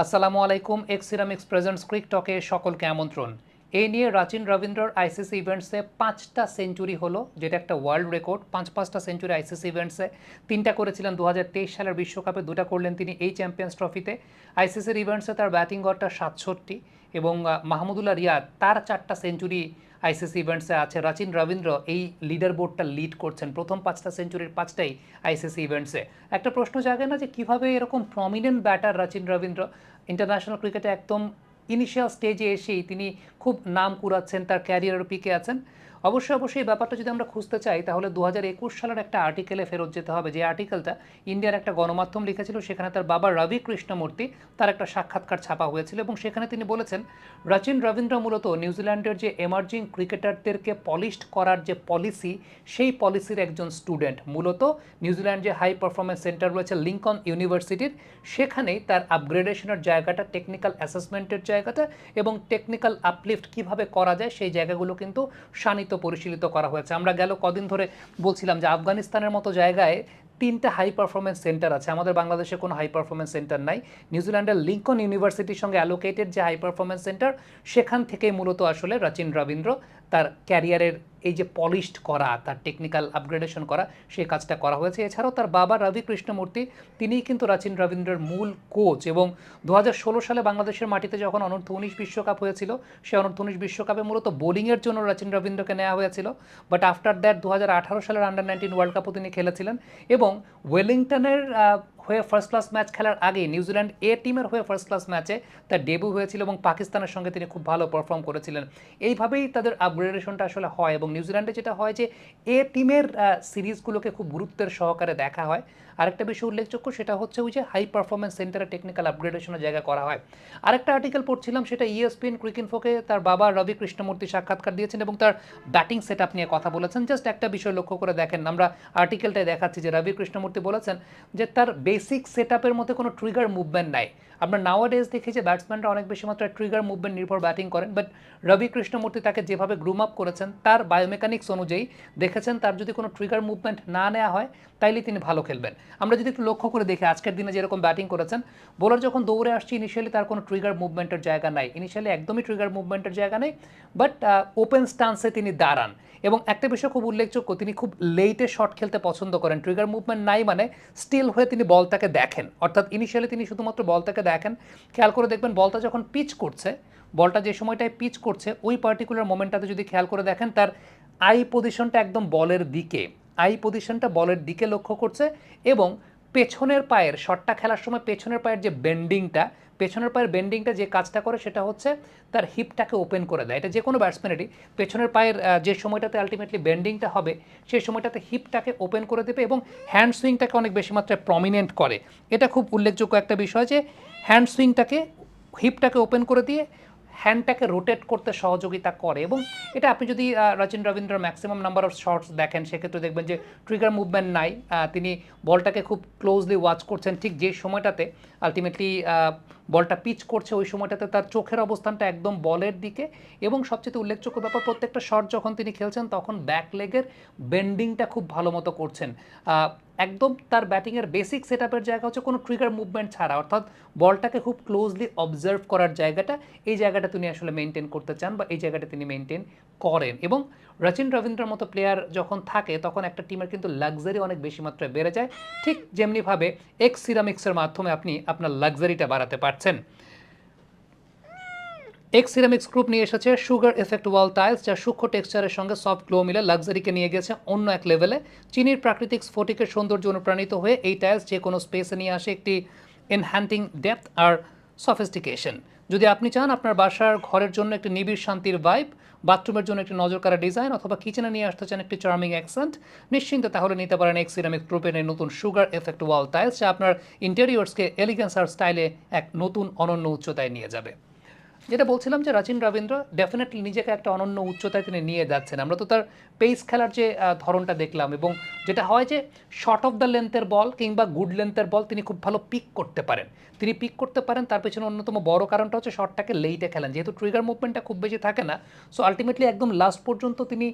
আসসালামু আলাইকুম X ceramics presents ক্রিক টকে সকলকে আমন্ত্রণ। এই নিয়ে রাচিন রবীন্দ্রর আইসিসি ইভেন্টসে পাঁচটা সেঞ্চুরি হলো, যেটা একটা ওয়ার্ল্ড রেকর্ড পাঁচ পাঁচটা সেঞ্চুরি আইসিসি ইভেন্টসে তিনটা করেছিলেন দু হাজার তেইশ সালের বিশ্বকাপে, দুটা করলেন তিনি এই চ্যাম্পিয়ন্স ট্রফিতে আইসিসির ইভেন্টসে তার ব্যাটিং গড়টা সাতষট্টি এবং মাহমুদুল্লাহ রিয়াদ তার চারটা সেঞ্চুরি আইসিসি ইভেন্টসে আছে। রাচিন রবীন্দ্র এই লিডার বোর্ডটা লিড করছেন। প্রথম পাঁচটা সেঞ্চুরির পাঁচটাই আইসিসি ইভেন্টসে একটা প্রশ্ন জাগে না যে কীভাবে এরকম prominent batter Rachin Ravindra? International ক্রিকেটে একদম ইনিশিয়াল স্টেজে এসেই তিনি খুব নাম কুড়াচ্ছেন, তার ক্যারিয়ারের পিকে আছেন। অবশ্যই অবশ্যই এই ব্যাপারটা যদি আমরা খুঁজতে চাই, তাহলে দু হাজার একুশ সালের একটা আর্টিকেলে ফেরত যেতে হবে। যে আর্টিকেলটা ইন্ডিয়ার একটা গণমাধ্যম লিখেছিল, সেখানে তার বাবা রবি কৃষ্ণমূর্তি তার একটা সাক্ষাৎকার ছাপা হয়েছিল এবং সেখানে তিনি বলেছেন, রাচিন রবীন্দ্র মূলত নিউজিল্যান্ডের যে এমার্জিং ক্রিকেটারদেরকে পলিশড করার যে পলিসি সেই পলিসির একজন স্টুডেন্ট মূলত নিউজিল্যান্ড যে হাই পারফরমেন্স সেন্টার রয়েছে লিঙ্কন ইউনিভার্সিটির, সেখানেই তার আপগ্রেডেশনের জায়গাটা টেকনিক্যাল অ্যাসেসমেন্টের জায়গাটা এবং টেকনিক্যাল আপলিফট কীভাবে করা যায়, সেই জায়গাগুলো কিন্তু শানিত পরিশীলিত করা হয়েছে। আমরা গেল কদিন ধরে বলছিলাম যে আফগানিস্তানের মতো জায়গায় তিনটা হাই পারফরমেন্স সেন্টার আছে। আমাদের বাংলাদেশে কোনো হাই পারফরমেন্স সেন্টার নাই। নিউজিল্যান্ডের লিঙ্কন ইউনিভার্সিটির সঙ্গে অ্যালোকেটেড যে হাই পারফরমেন্স সেন্টার সেখান থেকেই মূলত আসলে রাচিন রবীন্দ্র তার ক্যারিয়ারের এই যে পলিশড করা, তার টেকনিক্যাল আপগ্রেডেশন করা সেই কাজটা করা হয়েছে। এছাড়াও তার বাবা রবি কৃষ্ণমূর্তি তিনিই কিন্তু রাচিন রবীন্দ্রের মূল কোচ এবং দু হাজার ষোলো সালে বাংলাদেশের মাটিতে যখন অনূর্ধ্ব উনিশ বিশ্বকাপ হয়েছিল সেই অনূর্ধ্ব উনিশ বিশ্বকাপে মূলত বোলিংয়ের জন্য রাচিন রবীন্দ্রকে নেওয়া হয়েছিল। বাট আফটার দ্যাট দু হাজার আঠারো সালের আন্ডার নাইনটিন ওয়ার্ল্ড কাপও তিনি খেলেছিলেন এবং ওয়েলিংটনের হয়ে ফার্স্ট ক্লাস ম্যাচ খেলার আগে নিউজিল্যান্ড এ টিমের হয়ে ফার্স্ট ক্লাস ম্যাচে তার ডেবু হয়েছিল এবং পাকিস্তানের সঙ্গে তিনি খুব ভালো পারফর্ম করেছিলেন। এইভাবেই তাদের আপগ্রেডেশনটা আসলে হয় এবং নিউজিল্যান্ডে যেটা হয় যে, এ টিমের সিরিজগুলোকে খুব গুরুত্বের সহকারে দেখা হয়। আরেকটা বিষয় উল্লেখযোগ্য, সেটা হচ্ছে ওই যে হাই পারফরমেন্স সেন্টারে টেকনিক্যাল আপগ্রেডেশনের জায়গা করা হয়। আরেকটা আর্টিকেল পড়ছিলাম, সেটা E ইএসপিএন ক্রিকিনফোকে তার বাবা রবি কৃষ্ণমূর্তি সাক্ষাৎকার দিয়েছেন এবং তার ব্যাটিং সেট নিয়ে কথা বলেছেন। জাস্ট একটা বিষয় লক্ষ্য করে দেখেন, আমরা আর্টিকেলটায় দেখাচ্ছি যে রবি কৃষ্ণমূর্তি বলেছেন যে তার বেসিক সেট মধ্যে কোনো ট্রিগার মুভমেন্ট নাই। আমরা নাওয়া ডেজ দেখি যে ব্যাটসম্যানরা অনেক বেশি মাত্রায় ট্রিগার মুভমেন্ট নির্ভর ব্যাটিং করেন বাট রবি কৃষ্ণমূর্তি তাকে যেভাবে গ্রুম আপ করেছেন, তার বায়োমেকানিক্স অনুযায়ী দেখেছেন, তার যদি কোনো ট্রিগার মুভমেন্ট না নেওয়া হয়, তাইলে তিনি ভালো খেলবেন। আমরা যদি একটু লক্ষ্য করে দেখি, আজকের দিনে যেরকম ব্যাটিং করেছেন বোলার যখন দৌড়ে আসছে ইনিশিয়ালি তার কোনো ট্রিগার মুভমেন্টের জায়গা নাই। ইনিশিয়ালি একদমই ট্রিগার মুভমেন্টের জায়গা নেই বাট ওপেন স্টান্সে তিনি দাঁড়ান। এবং একটা বিষয় খুব উল্লেখযোগ্য, তিনি খুব লেটে শট খেলতে পছন্দ করেন। ট্রিগার মুভমেন্ট নাই মানে স্টিল হয়ে তিনি বলটাকে দেখেন। অর্থাৎ ইনিশিয়ালি তিনি শুধুমাত্র বলটাকে দেখেন। খেয়াল করে দেখবেন, বলটা যখন পিচ করছে, বলটা যে সময়টায় পিচ করছে, ওই পার্টিকুলার মোমেন্টটাতে যদি খেয়াল করে দেখেন, তার আই পজিশনটা একদম বলের দিকে। আই পজিশনটা বলের দিকে লক্ষ্য করছে এবং পেছনের পায়ের শটটা খেলার সময় পেছনের পায়ের যে বেন্ডিংটা, পেছনের পায়ের বেন্ডিংটা যে কাজটা করে সেটা হচ্ছে তার হিপটাকে ওপেন করে দেয়। এটা যে কোনো ব্যাটসম্যানেরই পেছনের পায়ের যে সময়টাতে আলটিমেটলি বেন্ডিংটা হবে সেই সময়টাতে হিপটাকে ওপেন করে দেবে এবং হ্যান্ড সুইংটাকে অনেক বেশি মাত্রায় প্রমিনেন্ট করে। এটা খুব উল্লেখযোগ্য একটা বিষয় যে হ্যান্ড সুইংটাকে, হিপটাকে ওপেন করে দিয়ে হ্যান্ডটাকে রোটেট করতে সহযোগিতা করে এবং এটা আপনি যদি Rachin Ravindra maximum number of shots দেখেন, সেক্ষেত্রে দেখবেন যে ট্রিগার মুভমেন্ট নাই। তিনি বলটাকে খুব ক্লোজলি ওয়াচ করছেন ঠিক যে সময়টাতে। আলটিমেটলি বলটা পিচ করছে ওই সময়টাতে তার চোখের অবস্থানটা একদম বলের দিকে এবং সবচেয়ে উল্লেখযোগ্য ব্যাপার, প্রত্যেকটা শট যখন তিনি খেলছেন, তখন ব্যাক লেগের বেন্ডিংটা খুব ভালো মতো করছেন। একদম তার ব্যাটিংয়ের বেসিক সেট আপের জায়গা হচ্ছে কোনো ট্রিগার মুভমেন্ট ছাড়া। অর্থাৎ বলটাকে খুব ক্লোজলি অবজার্ভ করার জায়গাটা, এই জায়গাটা তিনি আসলে মেনটেন করতে চান বা এই জায়গাটা তিনি মেনটেন করেন। এবং রচিন রবীন্দ্রের মতো প্লেয়ার যখন থাকে, তখন একটা টিমের কিন্তু লাক্সারি অনেক বেশি মাত্রায় বেড়ে যায়। ঠিক যেমনিভাবে এক্স সিরামিক্সের মাধ্যমে আপনি আপনার লাক্সারিটা বাড়াতে পারছেন। এক্স সিরামিক্স গ্রুপ নিয়ে এসেছে সুগার এফেক্ট ওয়াল টাইলস যা সূক্ষ্ম টেক্সচারের সঙ্গে সফট গ্লো মিলে লাক্সারিকে নিয়ে গেছে অন্য এক লেভেলে চিনির প্রাকৃতিক স্ফটিকের সৌন্দর্য অনুপ্রাণিত হয়ে এই টাইলস যে কোনো স্পেসে নিয়ে আসে একটি এনহ্যান্টিং ডেপথ আর সফিস্টিকেশন যদি আপনি চান আপনার বাসার ঘরের জন্য একটি নিবিড় শান্তির ভাইব বাথরুমের জন্য একটি নজরকাড়া ডিজাইন অথবা কিচেনে নিয়ে আসতে চান একটি চার্মিং অ্যাকসেন্ট নিশ্চিন্ত তাহলে নিতে পারেন এক্স সিরামিক গ্রুপের এই নতুন সুগার এফেক্ট ওয়াল টাইলস যা আপনার ইন্টেরিয়র্সকে এলিগেন্স আর স্টাইলে এক নতুন অনন্য উচ্চতায় নিয়ে যাবে। যেটা বলছিলাম যে রাচিন রবীন্দ্র ডেফিনেটলি নিজেকে একটা অনন্য উচ্চতায় তিনি নিয়ে যাচ্ছেন। আমরা তো তার পেস খেলার যে ধরনটা দেখলাম এবং যেটা হয় যে শর্ট অফ দ্য লেন্থের বল কিংবা গুড লেন্থের বল তিনি খুব ভালো পিক করতে পারেন। তিনি পিক করতে পারেন, তার পেছনে অন্যতম বড় কারণটা হচ্ছে শর্টটাকে লেইটে খেলেন। যেহেতু ট্রিগার মুভমেন্টটা খুব বেশি থাকে না সো আলটিমেটলি একদম লাস্ট পর্যন্ত তিনি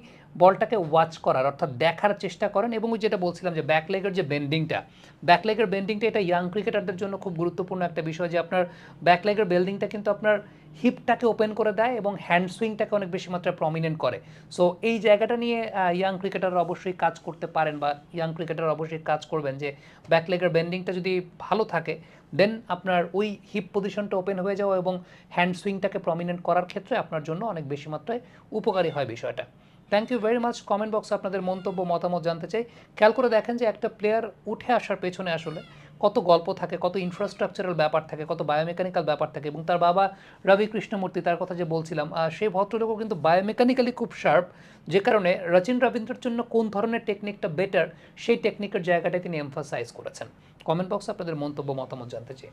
বলটাকে ওয়াচ করার অর্থাৎ দেখার চেষ্টা করেন এবং যেটা বলছিলাম যে ব্যাক লেগের যে বেন্ডিংটা ব্যাক লেগের বেন্ডিংটা এটা ইয়াং ক্রিকেটারদের জন্য খুব গুরুত্বপূর্ণ একটা বিষয় যে আপনার ব্যাক লেগের বেন্ডিংটা কিন্তু আপনার হিপটাকে ওপেন করে দেয় এবং হ্যান্ড সুইংটাকে অনেক বেশি মাত্রায় প্রমিনেন্ট করে। সো এই জায়গাটা নিয়ে ইয়াং ক্রিকেটাররা অবশ্যই কাজ করতে পারেন বা ইয়াং ক্রিকেটার অবশ্যই কাজ করবেন যে ব্যাক লেগের বেন্ডিংটা যদি ভালো থাকে দেন আপনার ওই হিপ পজিশনটা ওপেন হয়ে যাওয়া এবং হ্যান্ড সুইংটাকে প্রমিনেন্ট করার ক্ষেত্রে আপনার জন্য অনেক বেশি মাত্রায় উপকারী হয় বিষয়টা। Thank you very much comment বক্সে আপনাদের মন্তব্য, মতামত জানতে চাই। খেয়াল করে দেখেন যে একটা প্লেয়ার উঠে আসার পেছনে আসলে কত গল্প থাকে, কত ইনফ্রাস্ট্রাকচারাল ব্যাপার থাকে, কত বায়োমেকানিক্যাল ব্যাপার থাকে এবং তার বাবা রবি কৃষ্ণমূর্তি তার কথা যে বলছিলাম সেই ভদ্রলোকও কিন্তু বায়োমেকানিক্যালি খুব শার্প যে কারণে রচিন রবীন্দ্রের জন্য কোন ধরনের টেকনিকটা বেটার সেই টেকনিকের জায়গাটায় তিনি এমফাসাইজ করেছেন। কমেন্ট বক্সে আপনাদের মন্তব্য, মতামত জানতে চাই।